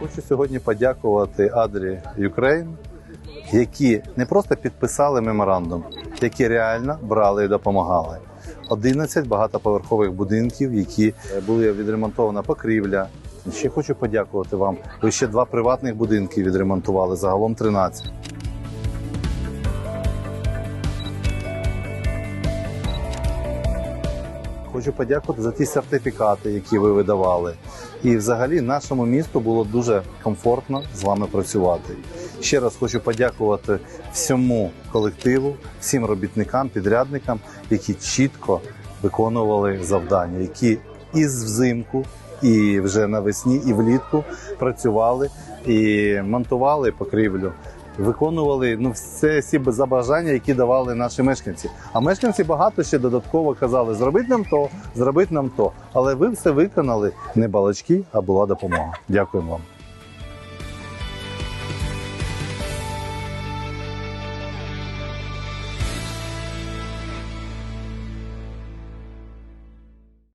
Хочу сьогодні подякувати Адрі Ukraine, які не просто підписали меморандум, які реально брали і допомагали. 11 багатоповерхових будинків, які були відремонтована покрівля. Ще хочу подякувати вам. Ви ще два приватних будинки відремонтували, загалом 13. Хочу подякувати за ті сертифікати, які ви видавали. І взагалі нашому місту було дуже комфортно з вами працювати. Ще раз хочу подякувати всьому колективу, всім робітникам, підрядникам, які чітко виконували завдання, які і взимку, і вже навесні, і влітку працювали і монтували покрівлю. Виконували ну все всі забажання, які давали наші мешканці. А мешканці багато ще додатково казали: зробіть нам то, зробіть нам то. Але ви все виконали не балачки, а була допомога. Дякуємо вам.